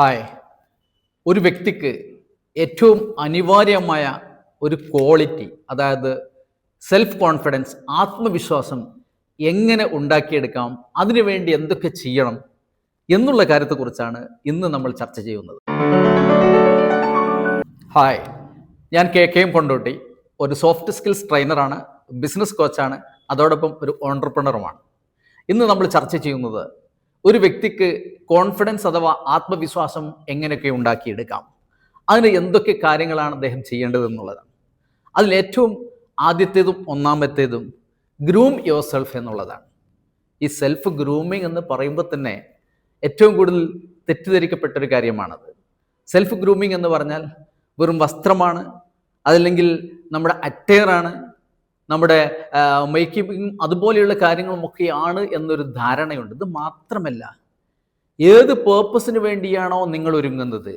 Hi ഒരു വ്യക്തിക്ക് ഏറ്റവും അനിവാര്യമായ ഒരു ക്വാളിറ്റി അതായത് സെൽഫ് കോൺഫിഡൻസ് ആത്മവിശ്വാസം എങ്ങനെ ഉണ്ടാക്കിയെടുക്കാം അതിനുവേണ്ടി എന്തൊക്കെ ചെയ്യണം എന്നുള്ള കാര്യത്തെക്കുറിച്ചാണ് ഇന്ന് നമ്മൾ ചർച്ച ചെയ്യുന്നത്. ഹായ് ഞാൻ കെ കെ എം കൊണ്ടോട്ടി ഒരു സോഫ്റ്റ് സ്കിൽസ് ട്രെയിനറാണ് ബിസിനസ് കോച്ചാണ് അതോടൊപ്പം ഒരു ഓണ്ടർപ്രണറുമാണ് ഇന്ന് നമ്മൾ ചർച്ച ചെയ്യുന്നത് ഒരു വ്യക്തിക്ക് കോൺഫിഡൻസ് അഥവാ ആത്മവിശ്വാസം എങ്ങനെയൊക്കെ ഉണ്ടാക്കിയെടുക്കാം? അതിന് എന്തൊക്കെ കാര്യങ്ങളാണ് അദ്ദേഹം ചെയ്യേണ്ടതെന്നുള്ളതാണ് അതിൽ ഏറ്റവും ആദ്യത്തേതും ഒന്നാമത്തേതും ഗ്രൂം യുവർ സെൽഫ് എന്നുള്ളതാണ്. ഈ സെൽഫ് ഗ്രൂമിങ് എന്ന് പറയുമ്പോൾ തന്നെ ഏറ്റവും കൂടുതൽ തെറ്റിദ്ധരിക്കപ്പെട്ട ഒരു കാര്യമാണത്. സെൽഫ് ഗ്രൂമിങ് എന്ന് പറഞ്ഞാൽ വെറും വസ്ത്രമാണ് അതല്ലെങ്കിൽ നമ്മുടെ അറ്റയറാണ് നമ്മുടെ മേക്കപ്പിങ്ങും അതുപോലെയുള്ള കാര്യങ്ങളുമൊക്കെയാണ് എന്നൊരു ധാരണയുണ്ട്. ഇത് മാത്രമല്ല ഏത് പേർപ്പസിന് വേണ്ടിയാണോ നിങ്ങൾ ഒരുങ്ങുന്നത്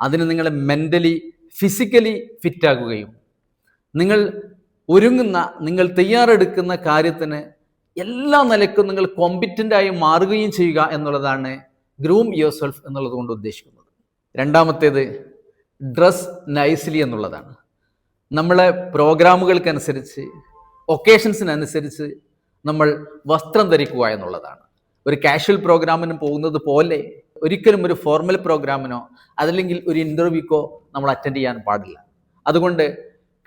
അതിന് നിങ്ങളെ മെന്റലി ഫിസിക്കലി ഫിറ്റാകുകയും നിങ്ങൾ ഒരുങ്ങുന്ന നിങ്ങൾ തയ്യാറെടുക്കുന്ന കാര്യത്തിന് എല്ലാ നിലക്കും നിങ്ങൾ കോമ്പിറ്റന്റ് ആയി മാറുകയും ചെയ്യുക എന്നുള്ളതാണ് ഗ്രൂം യുവർ സെൽഫ് എന്നുള്ളത് കൊണ്ട് ഉദ്ദേശിക്കുന്നത്. രണ്ടാമത്തേത് ഡ്രസ് നൈസ്ലി എന്നുള്ളതാണ്. നമ്മളെ പ്രോഗ്രാമുകൾക്കനുസരിച്ച് ഒക്കേഷൻസിനനുസരിച്ച് നമ്മൾ വസ്ത്രം ധരിക്കുക എന്നുള്ളതാണ്. ഒരു കാഷ്വൽ പ്രോഗ്രാമിന് പോകുന്നത് പോലെ ഒരിക്കലും ഒരു ഫോർമൽ പ്രോഗ്രാമിനോ അതല്ലെങ്കിൽ ഒരു ഇന്റർവ്യൂക്കോ നമ്മൾ അറ്റൻഡ് ചെയ്യാൻ പാടില്ല. അതുകൊണ്ട്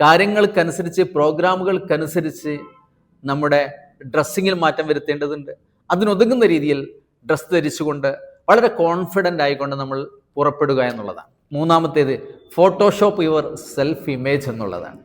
കാര്യങ്ങൾക്കനുസരിച്ച് പ്രോഗ്രാമുകൾക്കനുസരിച്ച് നമ്മുടെ ഡ്രസ്സിങ്ങിൽ മാറ്റം വരുത്തേണ്ടതുണ്ട്. അതിനൊതുങ്ങുന്ന രീതിയിൽ ഡ്രസ്സ് ധരിച്ചുകൊണ്ട് വളരെ കോൺഫിഡന്റ് ആയിക്കൊണ്ട് നമ്മൾ പുറപ്പെടുക എന്നുള്ളതാണ്. മൂന്നാമത്തേത് ഫോട്ടോഷോപ്പ് യുവർ സെൽഫ് ഇമേജ് എന്നുള്ളതാണ്.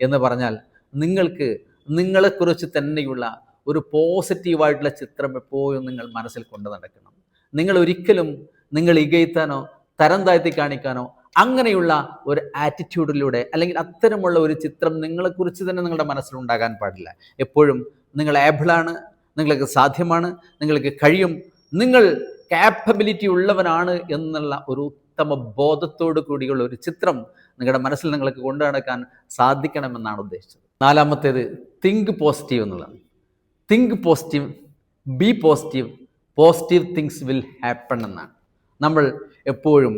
എന്ന് പറഞ്ഞാൽ നിങ്ങൾക്ക് നിങ്ങളെക്കുറിച്ച് തന്നെയുള്ള ഒരു പോസിറ്റീവായിട്ടുള്ള ചിത്രം എപ്പോഴും നിങ്ങൾ മനസ്സിൽ കൊണ്ടു നടക്കണം. നിങ്ങൾ ഒരിക്കലും നിങ്ങൾ ഇകയത്താനോ തരം താഴ്ത്തി കാണിക്കാനോ അങ്ങനെയുള്ള ഒരു ആറ്റിറ്റ്യൂഡിലൂടെ അല്ലെങ്കിൽ അത്തരമുള്ള ഒരു ചിത്രം നിങ്ങളെക്കുറിച്ച് തന്നെ നിങ്ങളുടെ മനസ്സിലുണ്ടാകാൻ പാടില്ല. എപ്പോഴും നിങ്ങൾ ഏബിളാണ് നിങ്ങൾക്ക് സാധ്യമാണ് നിങ്ങൾക്ക് കഴിയും നിങ്ങൾ കാപ്പബിലിറ്റി ഉള്ളവനാണ് എന്നുള്ള ഒരു ഉത്തമ ബോധത്തോടു കൂടിയുള്ള ഒരു ചിത്രം നിങ്ങളുടെ മനസ്സിൽ നിങ്ങൾക്ക് കൊണ്ടു നടക്കാൻ സാധിക്കണമെന്നാണ് ഉദ്ദേശിച്ചത്. നാലാമത്തേത് തിങ്ക് പോസിറ്റീവ് എന്നുള്ളതാണ്. Think positive be positive positive things will happen എന്നാണ്. നമ്മൾ എപ്പോഴും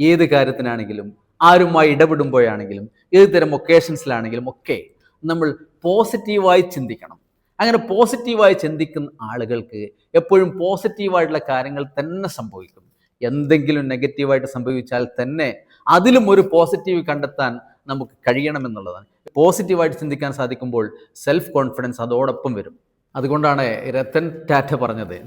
ഏത് കാര്യത്തിനാണെങ്കിലും ആരുമായി ഇടപെടുമ്പോഴാണെങ്കിലും ഏത് തരം ഒക്കേഷൻസിലാണെങ്കിലും ഒക്കെ നമ്മൾ പോസിറ്റീവായി ചിന്തിക്കണം. അങ്ങനെ പോസിറ്റീവായി ചിന്തിക്കുന്ന ആളുകൾക്ക് എപ്പോഴും പോസിറ്റീവായിട്ടുള്ള കാര്യങ്ങൾ തന്നെ സംഭവിക്കും. എന്തെങ്കിലും നെഗറ്റീവായിട്ട് സംഭവിച്ചാൽ തന്നെ അതിലും ഒരു പോസിറ്റീവ് കണ്ടെത്താൻ നമുക്ക് കഴിയണമെന്നുള്ളതാണ് പോസിറ്റീവായിട്ട് ചിന്തിക്കാൻ സാധിക്കുമ്പോൾ സെൽഫ് കോൺഫിഡൻസ് അതോടൊപ്പം വരും. അതുകൊണ്ടാണ് രത്തൻ ടാറ്റ പറഞ്ഞത്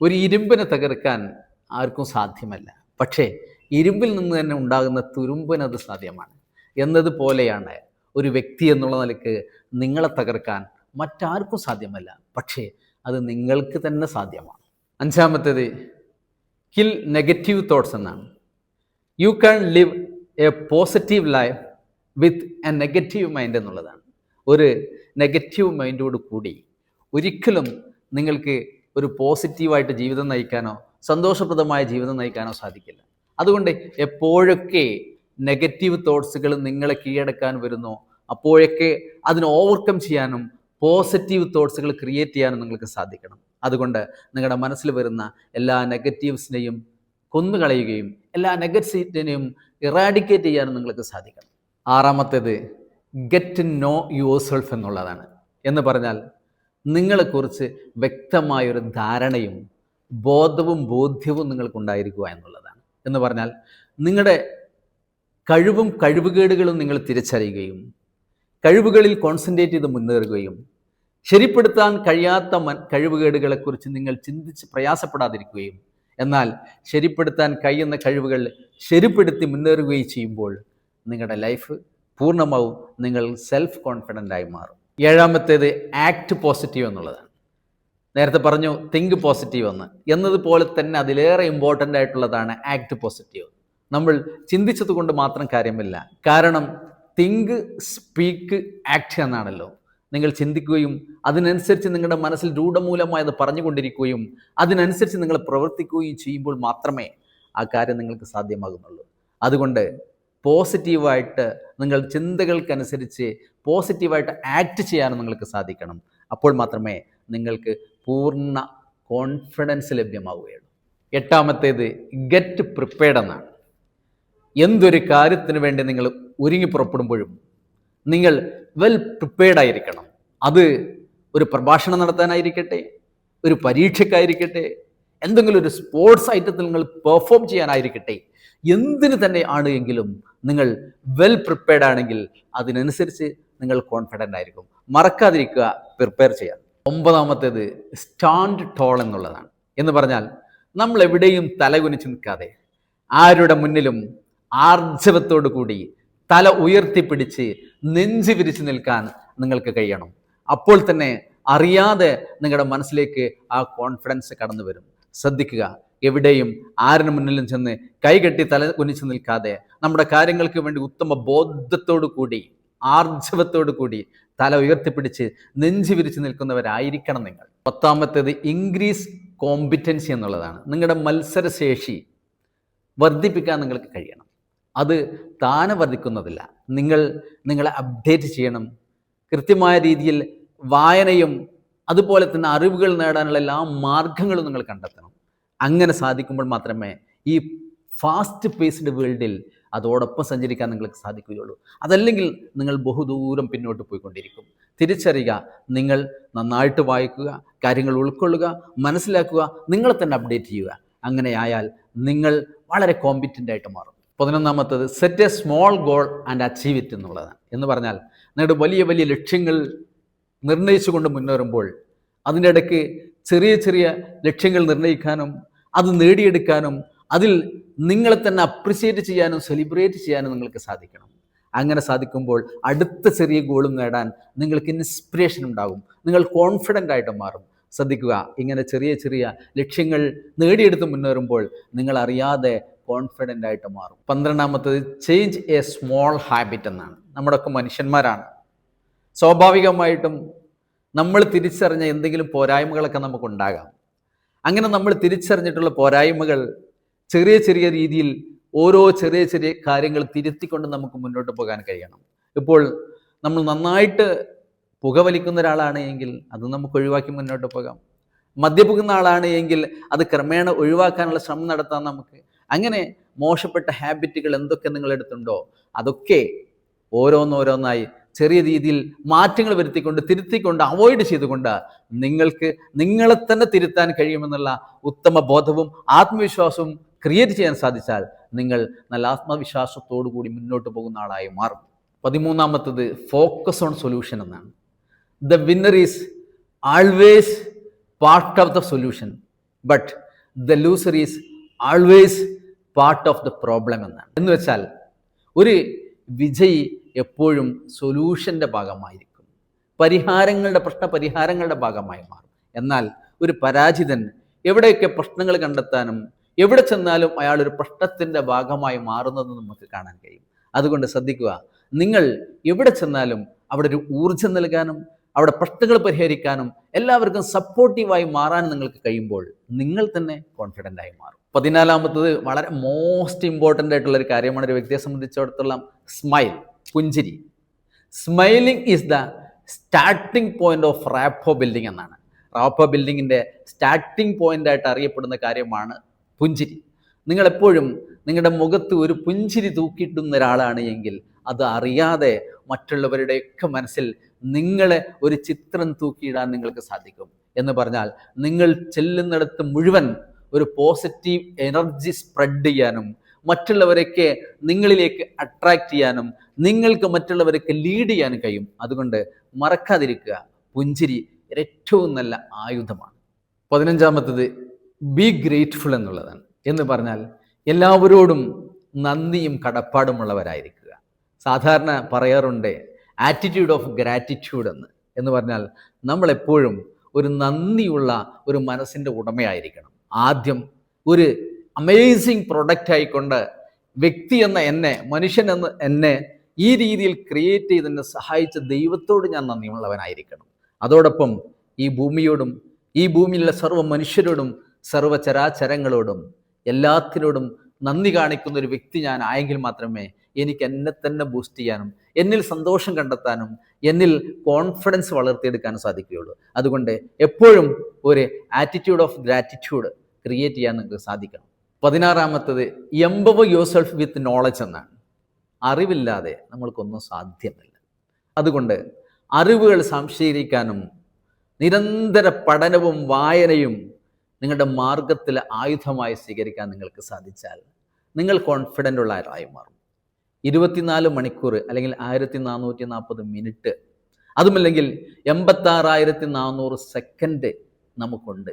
ഒരു ഇരുമ്പിനെ തകർക്കാൻ ആർക്കും സാധ്യമല്ല. പക്ഷേ ഇരുമ്പിൽ നിന്ന് തന്നെ ഉണ്ടാകുന്ന തുരുമ്പിനത് സാധ്യമാണ്. എന്നതുപോലെയാണ് ഒരു വ്യക്തി എന്നുള്ള നിലയ്ക്ക് നിങ്ങളെ തകർക്കാൻ മറ്റാർക്കും സാധ്യമല്ല. പക്ഷേ അത് നിങ്ങൾക്ക് തന്നെ സാധ്യമാണ്. അഞ്ചാമത്തേത് കിൽ നെഗറ്റീവ് തോട്ട്സ് എന്നാണ്. You can live a positive life with a negative mind എന്നുള്ളതാണ്. ഒരു നെഗറ്റീവ് മൈൻഡോട് കൂടി ഒരിക്കലും നിങ്ങൾക്ക് ഒരു പോസിറ്റീവായിട്ട് ജീവിതം നയിക്കാനോ സന്തോഷപ്രദമായ ജീവിതം നയിക്കാനോ സാധിക്കില്ല. അതുകൊണ്ട് എപ്പോഴൊക്കെ നെഗറ്റീവ് തോട്ട്സുകൾ നിങ്ങളെ കീഴടക്കാൻ വരുന്നോ അപ്പോഴൊക്കെ അതിനെ ഓവർകം ചെയ്യാനും പോസിറ്റീവ് തോട്ട്സുകൾ ക്രിയേറ്റ് ചെയ്യാനും നിങ്ങൾക്ക് സാധിക്കണം. അതുകൊണ്ട് നിങ്ങളുടെ മനസ്സിൽ വരുന്ന എല്ലാ നെഗറ്റീവ്സിനെയും കൊന്നുകളയുകയും എല്ലാ നെഗറ്റീവിനെയും ഇറാഡിക്കേറ്റ് ചെയ്യാനും നിങ്ങൾക്ക് സാധിക്കണം. ആറാമത്തേത് get to know your self എന്നുള്ളതാണ്. എന്ന് പറഞ്ഞാൽ നിങ്ങളെക്കുറിച്ച് വ്യക്തമായൊരു ധാരണയും ബോധവും ബോധ്യവും നിങ്ങൾക്കുണ്ടായിരിക്കുക എന്നുള്ളതാണ്. എന്ന് പറഞ്ഞാൽ നിങ്ങളുടെ കഴിവും കഴിവുകേടുകളും നിങ്ങൾ തിരിച്ചറിയുകയും കഴിവുകളിൽ കോൺസെൻട്രേറ്റ് ചെയ്ത് മുന്നേറുകയും ശരിപ്പെടുത്താൻ കഴിയാത്ത മൻ കഴിവുകേടുകളെക്കുറിച്ച് നിങ്ങൾ ചിന്തിച്ച് പ്രയാസപ്പെടാതിരിക്കുകയും എന്നാൽ ശരിപ്പെടുത്താൻ കഴിയുന്ന കഴിവുകൾ ശരിപ്പെടുത്തി മുന്നേറുകയും ചെയ്യുമ്പോൾ നിങ്ങളുടെ ലൈഫ് പൂർണമാവും നിങ്ങൾ സെൽഫ് കോൺഫിഡന്റ് ആയി മാറും. ഏഴാമത്തേത് ആക്ട് പോസിറ്റീവ് എന്നുള്ളതാണ്. നേരത്തെ പറഞ്ഞു തിങ്ക് പോസിറ്റീവ് എന്ന്. എന്നതുപോലെ തന്നെ അതിലേറെ ഇമ്പോർട്ടന്റ് ആയിട്ടുള്ളതാണ് ആക്ട് പോസിറ്റീവ് നമ്മൾ ചിന്തിച്ചത് കൊണ്ട് മാത്രം കാര്യമില്ല. കാരണം തിങ്ക് സ്പീക്ക് ആക്ട് എന്നാണല്ലോ. നിങ്ങൾ ചിന്തിക്കുകയും അതിനനുസരിച്ച് നിങ്ങളുടെ മനസ്സിൽ രൂഢമൂലമായത് പറഞ്ഞുകൊണ്ടിരിക്കുകയും അതിനനുസരിച്ച് നിങ്ങൾ പ്രവർത്തിക്കുകയും ചെയ്യുമ്പോൾ മാത്രമേ ആ കാര്യം നിങ്ങൾക്ക് സാധ്യമാകുന്നുള്ളൂ. അതുകൊണ്ട് പോസിറ്റീവായിട്ട് നിങ്ങൾ ചിന്തകൾക്കനുസരിച്ച് പോസിറ്റീവായിട്ട് ആക്ട് ചെയ്യാനും നിങ്ങൾക്ക് സാധിക്കണം. അപ്പോൾ മാത്രമേ നിങ്ങൾക്ക് പൂർണ കോൺഫിഡൻസ് ലഭ്യമാവുകയുള്ളൂ. എട്ടാമത്തേത് ഗെറ്റ് പ്രിപ്പയർഡ് എന്നാണ്. എന്തൊരു കാര്യത്തിന് വേണ്ടി നിങ്ങൾ ഒരുങ്ങി പുറപ്പെടുമ്പോഴും നിങ്ങൾ വെൽ പ്രിപ്പയർഡ് ആയിരിക്കണം. അത് ഒരു പ്രഭാഷണം നടത്താനായിരിക്കട്ടെ ഒരു പരീക്ഷയ്ക്കായിരിക്കട്ടെ എന്തെങ്കിലും ഒരു സ്പോർട്സ് ഐറ്റത്തിൽ നിങ്ങൾ പെർഫോം ചെയ്യാനായിരിക്കട്ടെ എന്തിന് തന്നെ ആണെങ്കിലും നിങ്ങൾ വെൽ പ്രിപ്പയർഡ് ആണെങ്കിൽ അതിനനുസരിച്ച് നിങ്ങൾ കോൺഫിഡന്റ് ആയിരിക്കും. മറക്കാതിരിക്കുക പ്രിപ്പയർ ചെയ്യാൻ ഒമ്പതാമത്തേത് സ്റ്റാൻഡ് ടോൾ എന്നുള്ളതാണ്. എന്ന് പറഞ്ഞാൽ നമ്മൾ എവിടെയും തലകുനിച്ച് നിൽക്കാതെ ആരുടെ മുന്നിലും ആർജവത്തോടു കൂടി തല ഉയർത്തിപ്പിടിച്ച് നെഞ്ച് വിരിച്ചു നിൽക്കാൻ നിങ്ങൾക്ക് കഴിയണം. അപ്പോൾ തന്നെ അറിയാതെ നിങ്ങളുടെ മനസ്സിലേക്ക് ആ കോൺഫിഡൻസ് കടന്നു വരും ശ്രദ്ധിക്കുക എവിടെയും ആരിന് മുന്നിലും ചെന്ന് കൈകെട്ടി തല കുനിച്ചു നിൽക്കാതെ നമ്മുടെ കാര്യങ്ങൾക്ക് വേണ്ടി ഉത്തമ ബോധത്തോടു കൂടി ആർജവത്തോടു കൂടി തല ഉയർത്തിപ്പിടിച്ച് നെഞ്ചു വിരിച്ചു നിൽക്കുന്നവരായിരിക്കണം നിങ്ങൾ. പത്താമത്തേത് ഇൻക്രീസ് കോമ്പിറ്റൻസി എന്നുള്ളതാണ്. നിങ്ങളുടെ മത്സരശേഷി വർദ്ധിപ്പിക്കാൻ നിങ്ങൾക്ക് കഴിയണം. അത് താനെ വർദ്ധിക്കുന്നതില്ല. നിങ്ങൾ നിങ്ങളെ അപ്ഡേറ്റ് ചെയ്യണം. കൃത്യമായ രീതിയിൽ വായനയും അതുപോലെ തന്നെ അറിവുകൾ നേടാനുള്ള എല്ലാ മാർഗങ്ങളും നിങ്ങൾ കണ്ടെത്തണം. അങ്ങനെ സാധിക്കുമ്പോൾ മാത്രമേ ഈ ഫാസ്റ്റ് പേസ്ഡ് വേൾഡിൽ അതോടൊപ്പം സഞ്ചരിക്കാൻ നിങ്ങൾക്ക് സാധിക്കുകയുള്ളൂ. അതല്ലെങ്കിൽ നിങ്ങൾ ബഹുദൂരം പിന്നോട്ട് പോയിക്കൊണ്ടിരിക്കും. തിരിച്ചറിയുക നിങ്ങൾ നന്നായിട്ട് വായിക്കുക കാര്യങ്ങൾ ഉൾക്കൊള്ളുക മനസ്സിലാക്കുക നിങ്ങളെ തന്നെ അപ്ഡേറ്റ് ചെയ്യുക. അങ്ങനെയായാൽ നിങ്ങൾ വളരെ കോമ്പിറ്റന്റ് ആയിട്ട് മാറും. പതിനൊന്നാമത്തത് set a small goal and achieve it എന്നുള്ളതാണ്. എന്ന് പറഞ്ഞാൽ നിങ്ങളുടെ വലിയ വലിയ ലക്ഷ്യങ്ങൾ നിർണയിച്ചുകൊണ്ട് മുന്നേറുമ്പോൾ അതിന്റെ ഇടയ്ക്ക് ചെറിയ ചെറിയ ലക്ഷ്യങ്ങൾ നിർണയിക്കാനും അത് നേടിയെടുക്കാനും അതിൽ നിങ്ങളെ തന്നെ അപ്രിസിയേറ്റ് ചെയ്യാനും സെലിബ്രേറ്റ് ചെയ്യാനും നിങ്ങൾക്ക് സാധിക്കണം. അങ്ങനെ സാധിക്കുമ്പോൾ അടുത്ത ചെറിയ ഗോളും നേടാൻ നിങ്ങൾക്ക് ഇൻസ്പിറേഷൻ ഉണ്ടാകും. നിങ്ങൾ കോൺഫിഡന്റ് ആയിട്ട് മാറും. ശ്രദ്ധിക്കുക ഇങ്ങനെ ചെറിയ ചെറിയ ലക്ഷ്യങ്ങൾ നേടിയെടുത്ത് മുന്നേറുമ്പോൾ നിങ്ങൾ അറിയാതെ കോൺഫിഡന്റ് ആയിട്ട് മാറും. പന്ത്രണ്ടാമത്തത് ചേഞ്ച് എ സ്മോൾ ഹാബിറ്റ് എന്നാണ്. നമ്മുടെയൊക്കെ മനുഷ്യന്മാരാണ്. സ്വാഭാവികമായിട്ടും നമ്മൾ തിരിച്ചറിഞ്ഞ എന്തെങ്കിലും പോരായ്മകളൊക്കെ നമുക്കുണ്ടാകാം അങ്ങനെ നമ്മൾ തിരിച്ചറിഞ്ഞിട്ടുള്ള പോരായ്മകൾ ചെറിയ ചെറിയ രീതിയിൽ ഓരോ ചെറിയ ചെറിയ കാര്യങ്ങൾ തിരുത്തിക്കൊണ്ട് നമുക്ക് മുന്നോട്ട് പോകാൻ കഴിയണം. ഇപ്പോൾ നമ്മൾ നന്നായിട്ട് പുകവലിക്കുന്ന ഒരാളാണ് എങ്കിൽ അത് നമുക്ക് ഒഴിവാക്കി മുന്നോട്ട് പോകാം. മദ്യപുകുന്ന ആളാണ് എങ്കിൽ അത് ക്രമേണ ഒഴിവാക്കാനുള്ള ശ്രമം നടത്താം നമുക്ക്. അങ്ങനെ മോശപ്പെട്ട ഹാബിറ്റുകൾ എന്തൊക്കെ നിങ്ങളെടുത്തുണ്ടോ? അതൊക്കെ ഓരോന്നോരോന്നായി ചെറിയ രീതിയിൽ മാറ്റങ്ങൾ വരുത്തിക്കൊണ്ട് തിരുത്തിക്കൊണ്ട് അവോയ്ഡ് ചെയ്തുകൊണ്ട് നിങ്ങൾക്ക് നിങ്ങളെ തന്നെ തിരുത്താൻ കഴിയുമെന്നുള്ള ഉത്തമ ബോധവും ആത്മവിശ്വാസവും ക്രിയേറ്റ് ചെയ്യാൻ സാധിച്ചാൽ നിങ്ങൾ നല്ല ആത്മവിശ്വാസത്തോടു കൂടി മുന്നോട്ട് പോകുന്ന ആളായി മാറും. പതിമൂന്നാമത്തത് ഫോക്കസ് ഓൺ സൊല്യൂഷൻ എന്നാണ്. The winner is always part of the solution but the loser is always part of the problem എന്നാണ്. എന്ന് വെച്ചാൽ ഒരു വിജയി എപ്പോഴും സൊല്യൂഷന്റെ ഭാഗമായിരിക്കും. പരിഹാരങ്ങളുടെ പ്രശ്ന പരിഹാരങ്ങളുടെ ഭാഗമായി മാറും. എന്നാൽ ഒരു പരാജിതൻ എവിടെയൊക്കെ പ്രശ്നങ്ങൾ കണ്ടെത്താനും എവിടെ ചെന്നാലും അയാൾ ഒരു പ്രശ്നത്തിന്റെ ഭാഗമായി മാറുന്നത് നമുക്ക് കാണാൻ കഴിയും. അതുകൊണ്ട് ശ്രദ്ധിക്കുക നിങ്ങൾ എവിടെ ചെന്നാലും അവിടെ ഒരു ഊർജം നൽകാനും അവിടെ പ്രശ്നങ്ങൾ പരിഹരിക്കാനും എല്ലാവർക്കും സപ്പോർട്ടീവായി മാറാനും നിങ്ങൾക്ക് കഴിയുമ്പോൾ നിങ്ങൾ തന്നെ കോൺഫിഡന്റ് ആയി മാറും. പതിനാലാമത്തത് വളരെ മോസ്റ്റ് ഇമ്പോർട്ടന്റ് ആയിട്ടുള്ള ഒരു കാര്യമാണ്. ഒരു വ്യക്തിയെ സംബന്ധിച്ചിടത്തോളം സ്മൈൽ പുഞ്ചിരി. Smiling is the starting point of rapport building എന്നാണ്. റാപ്പോ ബിൽഡിങ്ങിന്റെ സ്റ്റാർട്ടിംഗ് പോയിന്റ് ആയിട്ട് അറിയപ്പെടുന്ന കാര്യമാണ് പുഞ്ചിരി. നിങ്ങളെപ്പോഴും നിങ്ങളുടെ മുഖത്ത് ഒരു പുഞ്ചിരി തൂക്കിയിട്ടുന്ന ഒരാളാണ് എങ്കിൽ അത് അറിയാതെ മറ്റുള്ളവരുടെയൊക്കെ മനസ്സിൽ നിങ്ങളെ ഒരു ചിത്രം തൂക്കിയിടാൻ നിങ്ങൾക്ക് സാധിക്കും എന്ന് പറഞ്ഞാൽ നിങ്ങൾ ചെല്ലുന്നിടത്ത് മുഴുവൻ ഒരു പോസിറ്റീവ് എനർജി സ്പ്രെഡ് ചെയ്യാനും മറ്റുള്ളവരൊക്കെ നിങ്ങളിലേക്ക് അട്രാക്റ്റ് ചെയ്യാനും നിങ്ങൾക്ക് മറ്റുള്ളവരൊക്കെ ലീഡ് ചെയ്യാനും കഴിയും. അതുകൊണ്ട് മറക്കാതിരിക്കുക. പുഞ്ചിരി ഏറ്റവും നല്ല ആയുധമാണ്. പതിനഞ്ചാമത്തത് ബി ഗ്രേറ്റ്ഫുൾ എന്നുള്ളതാണ്. എന്ന് പറഞ്ഞാൽ എല്ലാവരോടും നന്ദിയും കടപ്പാടുമുള്ളവരായിരിക്കുക സാധാരണ പറയാറുണ്ട് ആറ്റിറ്റ്യൂഡ് ഓഫ് ഗ്രാറ്റിറ്റ്യൂഡ് എന്ന്. എന്ന് പറഞ്ഞാൽ നമ്മളെപ്പോഴും ഒരു നന്ദിയുള്ള ഒരു മനസ്സിന്റെ ഉടമയായിരിക്കണം. ആദ്യം ഒരു അമേസിങ് പ്രൊഡക്റ്റ് ആയിക്കൊണ്ട് വ്യക്തി എന്ന എന്നെ മനുഷ്യൻ എന്ന എന്നെ ഈ രീതിയിൽ ക്രിയേറ്റ് ചെയ്തെന്നെ സഹായിച്ച ദൈവത്തോട് ഞാൻ നന്ദിയുള്ളവനായിരിക്കണം. അതോടൊപ്പം ഈ ഭൂമിയോടും ഈ ഭൂമിയിലെ സർവ മനുഷ്യരോടും സർവ ചരാചരങ്ങളോടും എല്ലാത്തിനോടും നന്ദി കാണിക്കുന്ന ഒരു വ്യക്തി ഞാൻ ആയെങ്കിൽ മാത്രമേ എനിക്ക് എന്നെ തന്നെ ബൂസ്റ്റ് ചെയ്യാനും എന്നിൽ സന്തോഷം കണ്ടെത്താനും എന്നിൽ കോൺഫിഡൻസ് വളർത്തിയെടുക്കാനും സാധിക്കുകയുള്ളൂ. അതുകൊണ്ട് എപ്പോഴും ഒരു ആറ്റിറ്റ്യൂഡ് ഓഫ് ഗ്രാറ്റിറ്റ്യൂഡ് ക്രിയേറ്റ് ചെയ്യാൻ നിങ്ങൾക്ക് സാധിക്കണം. പതിനാറാമത്തത് empower your self with knowledge എന്നാണ്. അറിവില്ലാതെ നമ്മൾക്കൊന്നും സാധ്യമല്ല. അതുകൊണ്ട് അറിവുകൾ സംശീകരിക്കാനും നിരന്തര പഠനവും വായനയും നിങ്ങളുടെ മാർഗത്തിൽ ആയുധമായി സ്വീകരിക്കാൻ നിങ്ങൾക്ക് സാധിച്ചാൽ നിങ്ങൾ കോൺഫിഡന്റ് ഉള്ള ആരായി മാറും. ഇരുപത്തിനാല് മണിക്കൂർ അല്ലെങ്കിൽ ആയിരത്തി നാനൂറ്റി നാൽപ്പത് മിനിറ്റ് അതുമല്ലെങ്കിൽ എൺപത്താറായിരത്തി നാനൂറ് സെക്കൻഡ് നമുക്കുണ്ട്.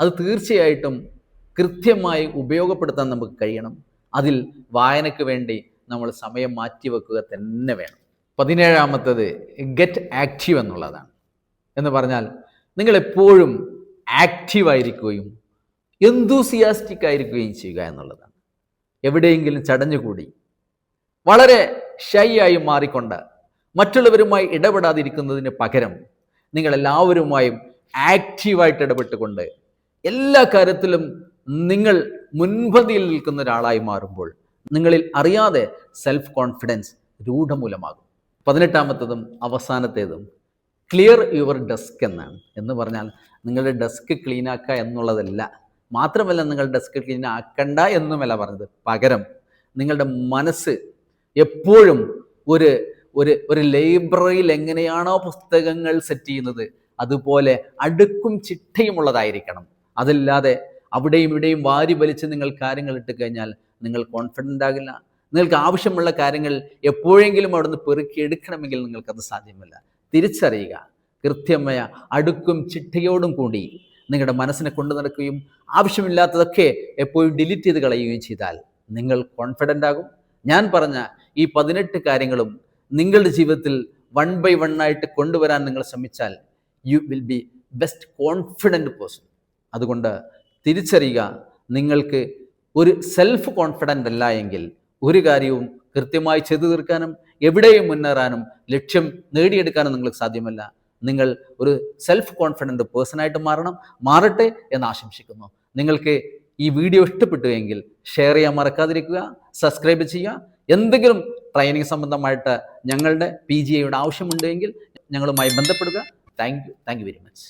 അത് തീർച്ചയായിട്ടും കൃത്യമായി ഉപയോഗപ്പെടുത്താൻ നമുക്ക് കഴിയണം. അതിൽ വായനയ്ക്ക് വേണ്ടി നമ്മൾ സമയം മാറ്റിവെക്കുക തന്നെ വേണം. പതിനേഴാമത്തത് ഗെറ്റ് ആക്റ്റീവ് എന്നുള്ളതാണ്. എന്ന് പറഞ്ഞാൽ നിങ്ങൾ എപ്പോഴും ആക്റ്റീവായിരിക്കുകയും എന്തൂസിയാസ്റ്റിക് ആയിരിക്കുകയും ചെയ്യുക എന്നുള്ളതാണ്. എവിടെയെങ്കിലും ചടഞ്ഞുകൂടി വളരെ ഷൈ ആയി മാറിക്കൊണ്ട് മറ്റുള്ളവരുമായി ഇടപെടാതിരിക്കുന്നതിന് പകരം നിങ്ങളെല്ലാവരുമായും ആക്റ്റീവായിട്ട് ഇടപെട്ടുകൊണ്ട് എല്ലാ കാര്യത്തിലും നിങ്ങൾ മുൻപന്തിയിൽ നിൽക്കുന്ന ഒരാളായി മാറുമ്പോൾ നിങ്ങളിൽ അറിയാതെ സെൽഫ് കോൺഫിഡൻസ് രൂഢമൂലമാകും. പതിനെട്ടാമത്തതും അവസാനത്തേതും ക്ലിയർ യുവർ ഡെസ്ക് എന്നാണ് എന്ന് പറഞ്ഞാൽ നിങ്ങളുടെ ഡെസ്ക് ക്ലീൻ ആക്കുക എന്നുള്ളതല്ല. മാത്രമല്ല നിങ്ങൾ ഡെസ്ക് ക്ലീൻ ആക്കണ്ട എന്നുമല്ല പറഞ്ഞത്. പകരം നിങ്ങളുടെ മനസ്സ് എപ്പോഴും ഒരു ഒരു ഒരു ലൈബ്രറിയിൽ എങ്ങനെയാണോ പുസ്തകങ്ങൾ സെറ്റ് ചെയ്യുന്നത് അതുപോലെ അടുക്കും ചിട്ടയുമുള്ളതായിരിക്കണം. അതല്ലാതെ അവിടെയും ഇവിടെയും വാരി വലിച്ച് നിങ്ങൾ കാര്യങ്ങൾ ഇട്ട് കഴിഞ്ഞാൽ നിങ്ങൾ കോൺഫിഡന്റ് ആകില്ല. നിങ്ങൾക്ക് ആവശ്യമുള്ള കാര്യങ്ങൾ എപ്പോഴെങ്കിലും അവിടുന്ന് പെറുക്കി എടുക്കണമെങ്കിൽ നിങ്ങൾക്കത് സാധ്യമല്ല. തിരിച്ചറിയുക. കൃത്യമായ അടുക്കും ചിട്ടയോടും കൂടി നിങ്ങളുടെ മനസ്സിനെ കൊണ്ടു നടക്കുകയും ആവശ്യമില്ലാത്തതൊക്കെ എപ്പോഴും ഡിലീറ്റ് ചെയ്ത് കളയുകയും ചെയ്താൽ നിങ്ങൾ കോൺഫിഡന്റ് ആകും. ഞാൻ പറഞ്ഞ ഈ പതിനെട്ട് കാര്യങ്ങളും നിങ്ങളുടെ ജീവിതത്തിൽ വൺ ബൈ വൺ ആയിട്ട് കൊണ്ടുവരാൻ നിങ്ങൾ ശ്രമിച്ചാൽ you will be best confident person അതുകൊണ്ട് തിരിച്ചറിയുക. നിങ്ങൾക്ക് ഒരു സെൽഫ് കോൺഫിഡന്റ് അല്ല എങ്കിൽ ഒരു കാര്യവും കൃത്യമായി ചെയ്തു തീർക്കാനും എവിടെയും മുന്നേറാനും ലക്ഷ്യം നേടിയെടുക്കാനും നിങ്ങൾക്ക് സാധ്യമല്ല. നിങ്ങൾ ഒരു സെൽഫ് കോൺഫിഡന്റ് പേഴ്സണായിട്ട് മാറണം മാറട്ടെ എന്ന് ആശംസിക്കുന്നു. നിങ്ങൾക്ക് ഈ വീഡിയോ ഇഷ്ടപ്പെട്ടു എങ്കിൽ ഷെയർ ചെയ്യാൻ മറക്കാതിരിക്കുക സബ്സ്ക്രൈബ് ചെയ്യുക. എന്തെങ്കിലും ട്രെയിനിങ് സംബന്ധമായിട്ട് ഞങ്ങളുടെ പി ജി ഐയുടെ ആവശ്യമുണ്ടെങ്കിൽ ഞങ്ങളുമായി ബന്ധപ്പെടുക. Thank you thank you very much